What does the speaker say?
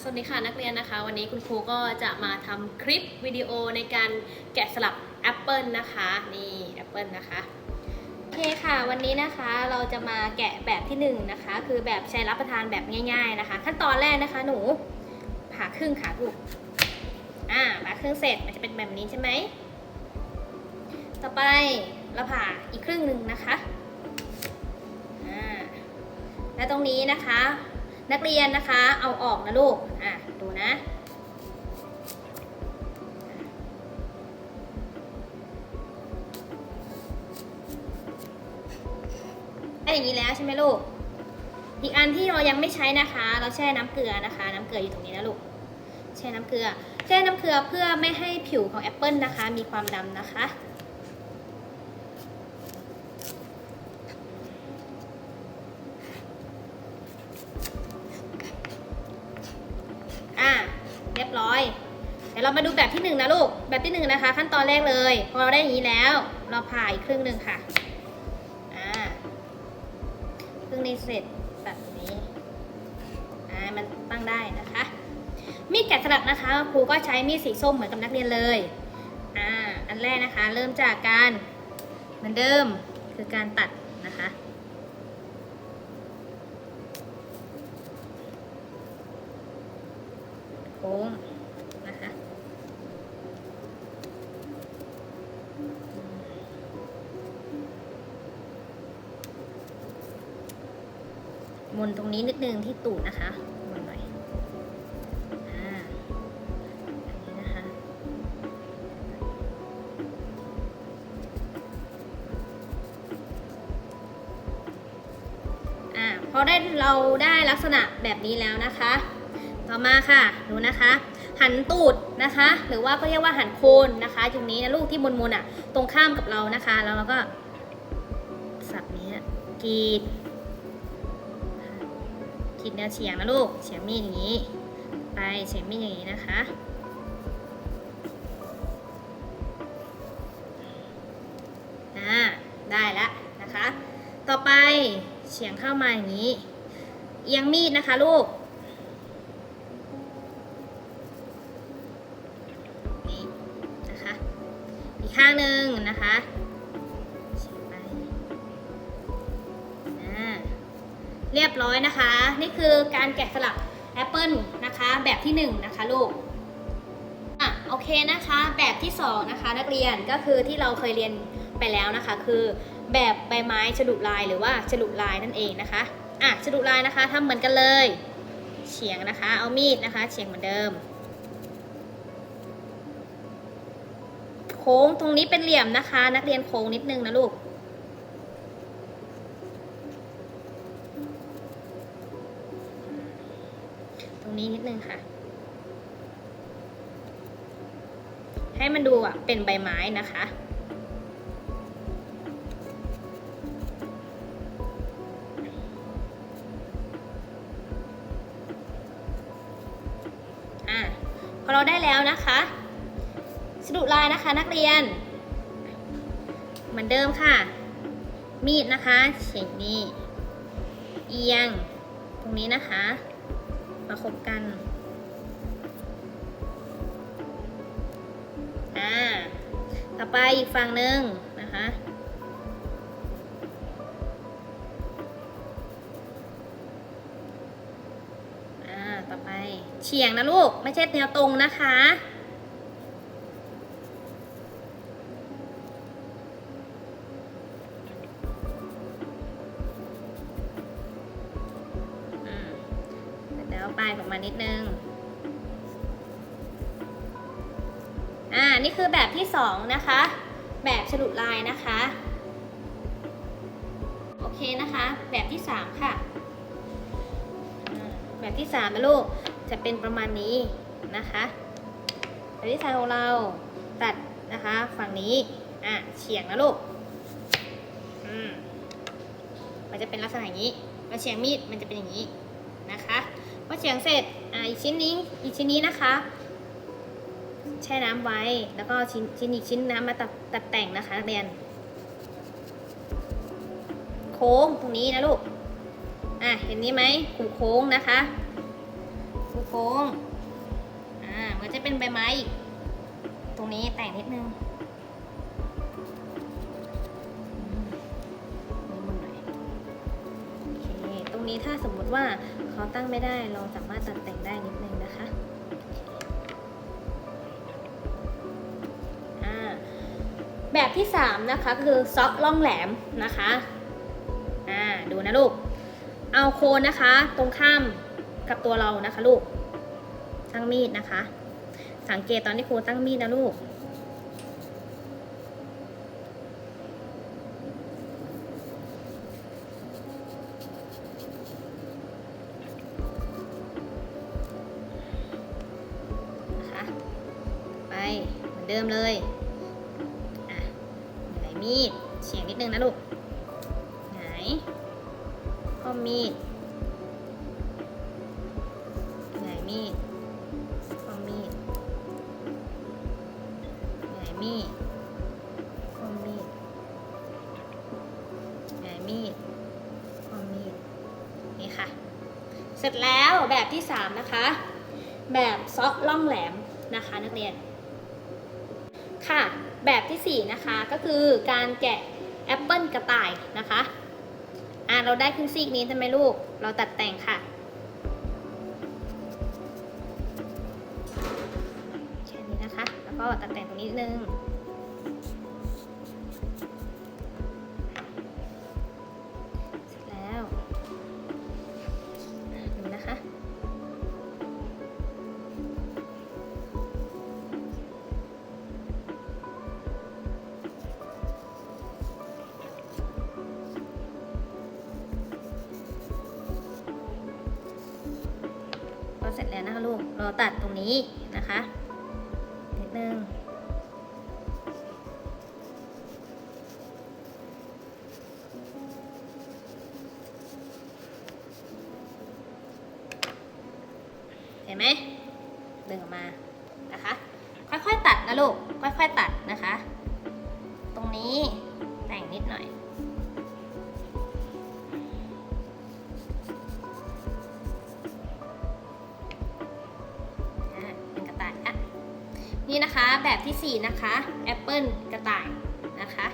สวัสดีค่ะนักเรียนนะคะ วันนี้คุณครูก็จะมาทำคลิปวิดีโอในการแกะสลักแอปเปิลนะคะนี่แอปเปิลนะคะโอเคค่ะวันนี้นะคะเราจะมาแกะแบบที่หนึ่งนะคะ คือแบบใช้รับประทานแบบง่าย ๆนะคะ ขั้นตอนแรกนะคะหนูผ่าครึ่งค่ะลูกอ่าผ่าครึ่งเสร็จมันจะเป็นแบบนี้ใช่ไหมต่อไปเราผ่าอีกครึ่งหนึ่งนะคะอ่าและตรงนี้นะคะ นักเรียนนะคะ เอาออกนะลูก อะ ดูนะได้อย่างนี้แล้วใช่ไหมลูก อีกอันที่เรายังไม่ใช้นะคะ เราแช่น้ำเกลือนะคะ น้ำเกลืออยู่ตรงนี้นะลูก แช่น้ำเกลือ แช่น้ำเกลือเพื่อไม่ให้ผิวของแอปเปิลนะคะ มีความดำนะคะ เรามาดูแบบที่หนึ่งนะลูก แบบที่หนึ่งนะคะ ขั้นตอนแรกเลย พอเราได้อย่างนี้แล้ว เราผ่าอีกครึ่งหนึ่งค่ะอ่าครึ่งนี้เสร็จแบบนี้อ่ามันตั้งได้นะคะ มีดแกะสลักนะคะครูก็ใช้มีดสีส้มเหมือนกับนักเรียนเลยอ่าอันแรกนะคะ เริ่มจากการเหมือนเดิมคือการตัดนะคะโค้ง มนตรงนี้นิดนึงที่ตูดนะคะมนหน่อยอ่าอันนี้นะคะอ่าพอได้เราได้ลักษณะแบบนี้แล้วนะคะ ต่อมาค่ะดูนะคะหันตูดนะคะ หรือว่าก็เรียกว่าหันโคนนะคะตรงนี้นะลูกที่มนมนอะ ตรงข้ามกับเรานะคะ แล้วเราก็สับนี้กรีด กรีดแนวเฉียงนะลูก เฉียงมีดอย่างนี้ ไปเฉียงมีดอย่างนี้นะคะอ่าได้แล้วนะคะ ต่อไปเฉียงเข้ามาอย่างนี้ เอียงมีดนะคะลูกนี่นะคะ อีกข้างหนึ่งนะคะ บร้อยนะคะ นี่คือการแกะสลักแอปเปิลนะคะ แบบที่หนึ่งนะคะลูกอะโอเคนะคะ แบบที่สองนะคะนักเรียนก็คือที่เราเคยเรียนไปแล้วนะคะ คือแบบใบไม้ฉลุลายหรือว่าฉลุลายนั่นเองนะคะอะฉลุลายนะคะทำเหมือนกันเลยเฉียงนะคะเอามีดนะคะเฉียงเหมือนเดิม โค้งตรงนี้เป็นเหลี่ยมนะคะ นักเรียนโค้งนิดนึงนะลูก นี้นิดนึงค่ะ ให้มันดูอะเป็นใบไม้นะคะอะพอเราได้แล้วนะคะสรุปลายนะคะนักเรียน เหมือนเดิมค่ะ มีดนะคะเฉียงนี้ เอียง ตรงนี้นะคะ ประคบกัน อ่า ต่อไปอีกฝั่งหนึ่งนะคะ อ่า ต่อไปเฉียงนะลูก ไม่ใช่แนวตรงนะคะายออกมานิดนึง อ่า นี่คือแบบที่สองนะคะ แบบฉลุลายนะคะ โอเคนะคะ แบบที่สามค่ะ แบบที่สามนะลูก จะเป็นประมาณนี้นะคะ แบบที่สามของเราตัดนะคะ ฝั่งนี้ อะเฉียงนะลูก อืมมันจะเป็นลักษณะอย่างนี้แล้วเฉียงมีดมันจะเป็นอย่างนี้นะคะ พอเฉียงเสร็จอ่าอีกชิ้นนี้อีกชิ้นนี้นะคะ แช่น้ำไว้แล้วก็ชิ้นชิ้นอีกชิ้นน้ำมาตัดตัดแต่งนะคะนักเรียน โค้งตรงนี้นะลูกอะเห็นนี้ไหมขุมโค้งนะคะขุมโค้งอ่ามันจะเป็นใบไม้อีกตรงนี้แต่งนิดนึงอืมนิดนึงหน่อยโอเคตรงนี้ถ้าสมมุติว่า เขาตั้งไม่ได้เราสามารถตัดแต่งได้นิดนึงนะคะอ่าแบบที่ 3 นะคะคือซอกล่องแหลมนะคะอ่าดูนะลูก เอาโคนนะคะตรงข้ามกับตัวเรานะคะลูกตั้งมีดนะคะ สังเกตตอนที่ครูตั้งมีดนะลูก นะคะ ไปเหมือนเดิมเลยอะไหนมีดเฉียงนิดนึงนะลูกไหนข้อมีดไหนมีดข้อมีดไหนมีดข้อมีดไหนมีดข้อมีดนี่ค่ะ เสร็จแล้วแบบที่ 3 นะคะ แบบซอกล่องแหลมนะคะนักเรียน ค่ะ แบบที่ 4 นะคะก็คือการแกะแอปเปิลกระต่ายนะคะอ่าเราได้ครึ่งซีกนี้ใช่ไหมลูก เราตัดแต่งค่ะแค่นี้นะคะ แล้วก็ตัดแต่งตรงนี้นิดนึง ร็จแล้วนะคะลูก เราตัดตรงนี้นะคะนิดนึงเห็นไหมดึงออกมานะคะ ค่อยๆตัดนะลูก ค่อยๆตัดนะคะ ตรงนี้แต่งนิดหน่อย นี่นะคะแบบที่ 4 นะคะแอปเปิลกระต่ายนะคะ